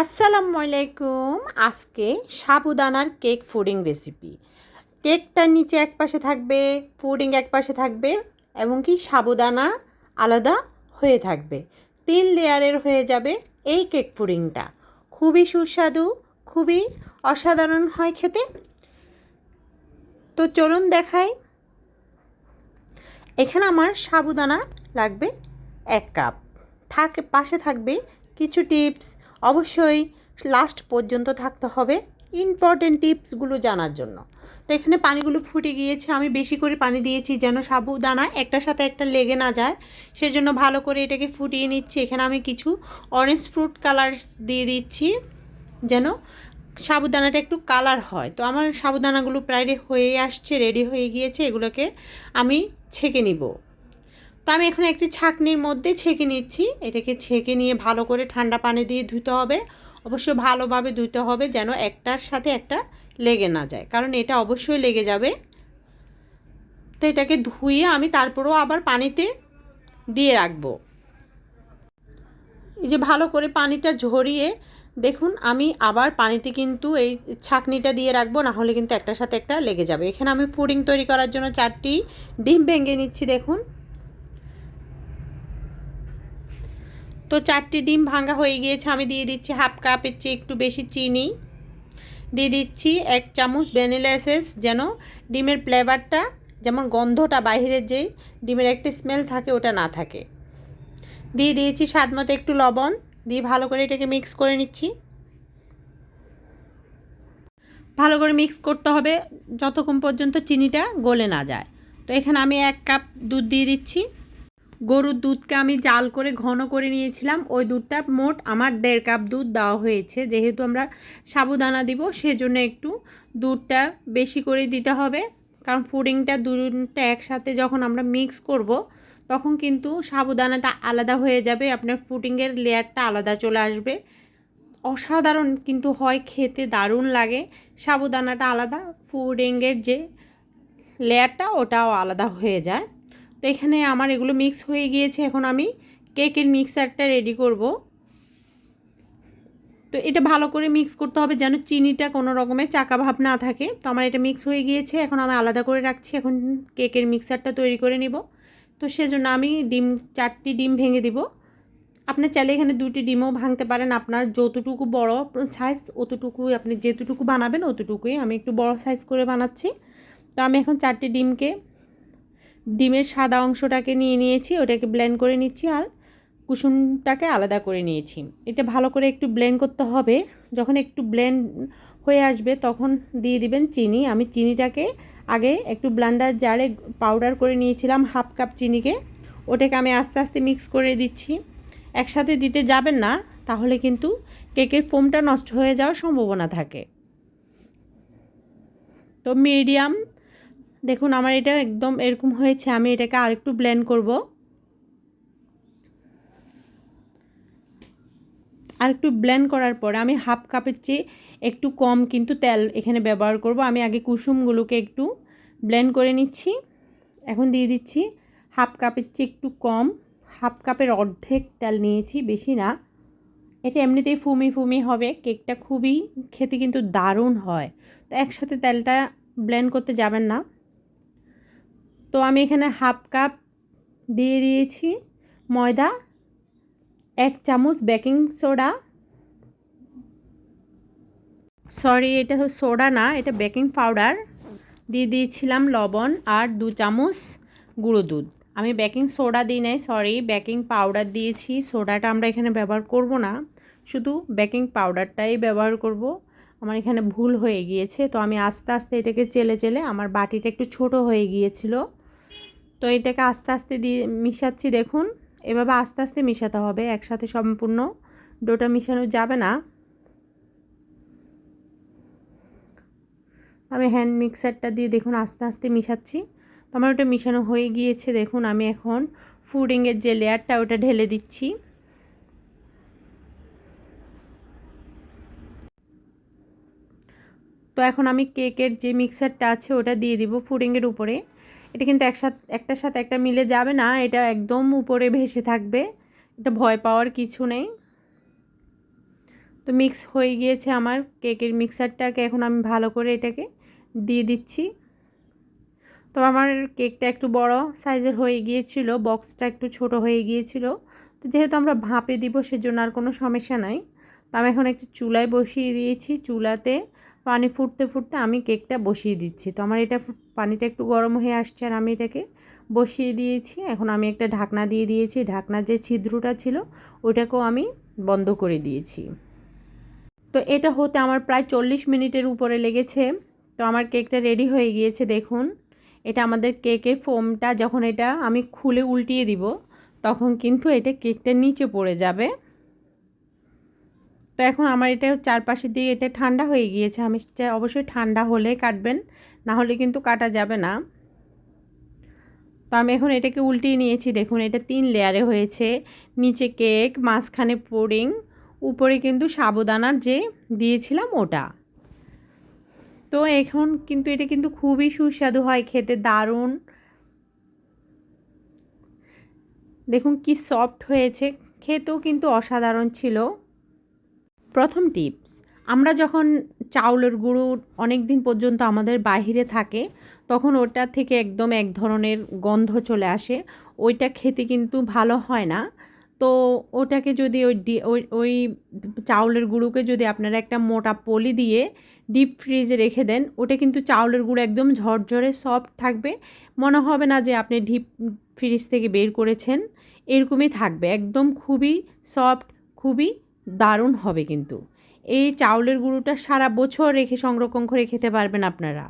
আসসালামু আলাইকুম। আজকে সাবুদানার কেক ফুডিং রেসিপি। কেকটার নিচে এক পাশে থাকবে, ফুডিং এক পাশে থাকবে এবং কি সাবুদানা আলাদা হয়ে থাকবে। তিন লেয়ারের হয়ে যাবে এই কেক পুডিংটা খুবই সুস্বাদু, খুবই অসাধারণ হয় খেতে। তো চলুন দেখাই। এখানে আমার সাবুদানা লাগবে এক কাপ। থাক, পাশে থাকবে কিছু টিপস অবশ্যই লাস্ট পর্যন্ত থাকতে হবে ইম্পর্টেন্ট টিপসগুলো জানার জন্য। তো এখানে পানিগুলো ফুটে গিয়েছে, আমি বেশি করে পানি দিয়েছি যেন সাবুদানা একটার সাথে একটা লেগে না যায়, সেজন্য ভালো করে এটাকে ফুটিয়ে নিচ্ছি। এখানে আমি কিছু অরেঞ্জ ফ্রুট কালার দিয়ে দিচ্ছি যেন সাবুদানাটা একটু কালার হয়। তো আমার সাবুদানাগুলো প্রায় হয়ে আসছে রেডি হয়ে গিয়েছে, এগুলোকে আমি ছেঁকে নিব। আমি এখন একটি ছাকনির মধ্যে ছেঁকে নিচ্ছি। এটাকে ছেঁকে নিয়ে ভালো করে ঠান্ডা পানি দিয়ে ধুতে হবে। অবশ্য ভালোভাবে ধুতে হবে যেন একটার সাথে একটা লেগে না যায়, কারণ এটা অবশ্যই লেগে যাবে। তো এটাকে ধুয়ে আমি তারপরেও আবার পানিতে দিয়ে রাখব। এই যে ভালো করে পানিটা ঝরিয়ে, দেখুন আমি আবার পানিতে কিন্তু এই ছাঁকনিটা দিয়ে রাখব, না হলে কিন্তু একটার সাথে একটা লেগে যাবে। এখানে আমি পুডিং তৈরি করার জন্য চারটি ডিম ভেঙে নিচ্ছি, দেখুন। তো চারটি ডিম ভাঙা হয়ে গিয়েছে, আমি দিয়ে দিচ্ছি হাফ কাপের চেয়ে একটু বেশি চিনি। দিয়ে দিচ্ছি এক চামচ ভ্যানিলা এসেস যেন ডিমের ফ্লেভারটা, যেমন গন্ধটা বাহিরের যে ডিমের একটা স্মেল থাকে, ওটা না থাকে। দিয়ে দিয়েছি স্বাদ মতো একটু লবণ, দিয়ে ভালো করে এটাকে মিক্স করে নিচ্ছি। ভালো করে মিক্স করতে হবে, যতক্ষণ পর্যন্ত চিনিটা গলে না যায়। তো এখানে আমি এক কাপ দুধ দিয়ে দিচ্ছি। গরুর দুধকে আমি জাল করে ঘন করে নিয়েছিলাম। ওই দুধটা মোট আমার দেড় কাপ দুধ দেওয়া হয়েছে। যেহেতু আমরা সাবুদানা দিব, সেজন্য একটু দুধটা বেশি করে দিতে হবে। কারণ ফুডিংটা দুধটা একসাথে যখন আমরা মিক্স করব, তখন কিন্তু সাবুদানাটা আলাদা হয়ে যাবে। আপনার ফুডিংয়ের লেয়ারটা আলাদা চলে আসবে। অসাধারণ কিন্তু হয়, খেতে দারুণ লাগে। সাবুদানাটা আলাদা ফুডিংয়ের যে লেয়ারটা, ওটাও আলাদা হয়ে যায়। তো এখানে আমার এগুলো মিক্স হয়ে গিয়েছে, এখন আমি কেকের মিক্সারটা রেডি করব। তো এটা ভালো করে মিক্স করতে হবে যেন চিনিটা কোনো রকমের চাকা ভাব না থাকে। তো আমার এটা মিক্স হয়ে গিয়েছে, এখন আমি আলাদা করে রাখছি, এখন কেকের মিক্সারটা তৈরি করে নিব। তো সেজন্য আমি ডিম, চারটি ডিম ভেঙে দিব। আপনার চাইলে এখানে দুটি ডিমও ভাঙতে পারেন, আপনার যতটুকু বড় সাইজ অতটুকুই আপনি যেতটুকু বানাবেন, অতটুকুই আমি একটু বড় সাইজ করে বানাচ্ছি। তো আমি এখন চারটি ডিমকে ডিমের সাদা অংশটাকে নিয়ে নিয়েছি, ওটাকে ব্লেন্ড করে নিচ্ছি আর কুসুমটাকে আলাদা করে নিয়েছি। এটা ভালো করে একটু ব্লেন্ড করতে হবে। যখন একটু ব্লেন্ড হয়ে আসবে তখন দিয়ে দিবেন চিনি। আমি চিনিটাকে আগে একটু ব্লান্ডার জারে পাউডার করে নিয়েছিলাম হাফ কাপ চিনিকে। ওটাকে আমি আস্তে আস্তে মিক্স করে দিচ্ছি। একসাথে দিতে যাবেন না, তাহলে কিন্তু কেকের ফোমটা নষ্ট হয়ে যাওয়ার সম্ভাবনা থাকে। তো মিডিয়াম দেখুন, আমার এটা একদম এরকম হয়েছে, আমি এটাকে আরেকটু ব্লেন্ড করব। আর একটু ব্লেন্ড করার পরে আমি হাফ কাপের চেয়ে একটু কম কিন্তু তেল এখানে ব্যবহার করব। আমি আগে কুসুমগুলোকে একটু ব্লেন্ড করে নিচ্ছি। এখন দিয়ে দিচ্ছি হাফ কাপের চেয়ে একটু কম। হাফ কাপের অর্ধেক তেল নিয়েছি, বেশি না। এটা এমনিতেই ফুমি ফুমি হবে, কেকটা খুবই খেতে কিন্তু দারুণ হয়। তো একসাথে তেলটা ব্লেন্ড করতে যাবেন না। তো আমি এখানে হাফ কাপ দিয়ে দিয়েছি ময়দা, এক চামচ বেকিং সোডা। সরি, এটা সোডা না, এটা বেকিং পাউডার। দিয়ে দিয়েছিলাম লবণ আর দু চামচ গুঁড়ো দুধ। আমি বেকিং সোডা দিই নাই, সরি, বেকিং পাউডার দিয়েছি। সোডাটা আমরা এখানে ব্যবহার করব না, শুধু বেকিং পাউডারটাই ব্যবহার করব। আমার এখানে ভুল হয়ে গিয়েছে, তো আমি আস্তে আস্তে এটাকে চেলে চেলে, আমার বাটিটা একটু ছোট হয়ে গিয়েছিল। তো এটাকে আস্তে আস্তে দিয়ে মিশাচ্ছি, দেখুন। এভাবে আস্তে আস্তে মিশাতে হবে, একসাথে সম্পূর্ণ ডোটা মিশানো যাবে না। আমি হ্যান্ড মিক্সারটা দিয়ে দেখুন আস্তে আস্তে মিশাচ্ছি। তো আমার ওটা মিশানো হয়ে গিয়েছে, দেখুন আমি এখন ফুডিংয়ের যে লেয়ারটা, ওটা ঢেলে দিচ্ছি। তো এখন আমি কেকের যে মিক্সারটা আছে, ওটা দিয়ে দিব ফুডিংয়ের উপরে। এটা কিন্তু একসাথে, একটার সাথে একটা মিলে যাবে না, এটা একদম উপরে ভেসে থাকবে, এটা ভয় পাওয়ার কিছু নেই। তো মিক্স হয়ে গিয়েছে আমার কেকের মিক্সারটাকে এখন আমি ভালো করে এটাকে দিয়ে দিচ্ছি। তো আমার কেকটা একটু বড় সাইজের হয়ে গিয়েছিল বক্সটা একটু ছোট হয়ে গিয়েছিল। তো যেহেতু আমরা ভাপে দিব, সেজন্য আর কোনো সমস্যা নাই। তো আমি এখন একটু চুলায় বসিয়ে দিয়েছি, চুলাতে পানি ফুটতে ফুটতে আমি কেকটা বসিয়ে দিচ্ছি। তো আমার এটা পানিটা একটু গরম হয়ে আসছে আর আমি এটাকে বসিয়ে দিয়েছি। এখন আমি একটা ঢাকনা দিয়ে দিয়েছি। ঢাকনার যে ছিদ্রটা ছিল ওটাকেও আমি বন্ধ করে দিয়েছি। তো এটা হতে আমার প্রায় চল্লিশ মিনিটের উপরে লেগেছে। তো আমার কেকটা রেডি হয়ে গিয়েছে, দেখুন। এটা আমাদের কেকের ফোমটা, যখন এটা আমি খুলে উল্টিয়ে দিব, তখন কিন্তু এটা কেকটা নিচে পড়ে যাবে। তো এখন আমার এটা চারপাশে দিয়ে এটা ঠান্ডা হয়ে গিয়েছে। আমি চাই অবশ্যই ঠান্ডা হলে কাটবেন, না হলে কিন্তু কাটা যাবে না। তো আমি এখন এটাকে উল্টিয়ে নিয়েছি। দেখুন, এটা তিন লেয়ারে হয়েছে। নিচে কেক মাঝখানে পুডিং উপরে কিন্তু সাবুদানার যে দিয়েছিলাম ওটা। তো এখন কিন্তু এটা কিন্তু খুবই সুস্বাদু হয়, খেতে দারুণ। দেখুন কি সফট হয়েছে। খেতেও কিন্তু অসাধারণ ছিল। প্রথম টিপস, আমরা যখন চাউলের গুঁড়ো অনেক দিন পর্যন্ত আমাদের বাহিরে থাকে, তখন ওটা থেকে একদম এক ধরনের গন্ধ চলে আসে। ওইটা খেতে কিন্তু ভালো হয় না। তো ওটাকে যদি ওই ওই ওই চাউলের গুঁড়োকে যদি আপনারা একটা মোটা পলি দিয়ে ডিপ ফ্রিজে রেখে দেন, ওটা কিন্তু চাউলের গুঁড়ো একদম ঝরঝরে সফট থাকবে। মনে হবে না যে আপনি ডিপ ফ্রিজ থেকে বের করেছেন। এরকমই থাকবে, একদম খুবই সফট, খুবই দারুণ হবে কিন্তু। এই চাউলের গুঁড়োটা সারা বছর রেখে সংরক্ষণ করে খেতে পারবেন আপনারা।